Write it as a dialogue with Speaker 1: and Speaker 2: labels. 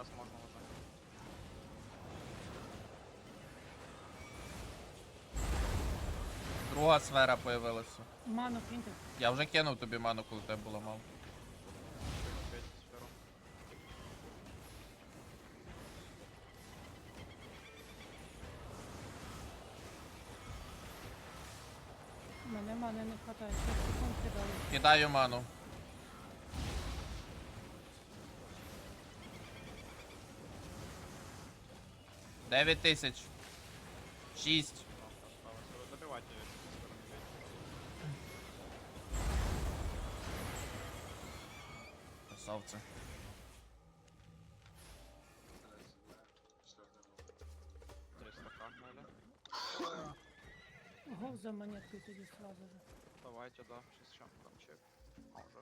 Speaker 1: Сейчас можно уже.
Speaker 2: Друга сфера появилася.
Speaker 3: Ману киньте.
Speaker 2: Я вже кинув тобі ману, коли тебе було мало.
Speaker 3: Мене мани не хватає. 6 секунд кидаю.
Speaker 2: Кидаю ману. Дев'ять тисяч. Шість.
Speaker 1: Осталось. Вы Добивайте ее, если сферу не бейте.
Speaker 2: Красавці.
Speaker 3: Гов за монеткою тоді сразу же.
Speaker 1: Давайте, да. Сейчас еще там чек. А, уже.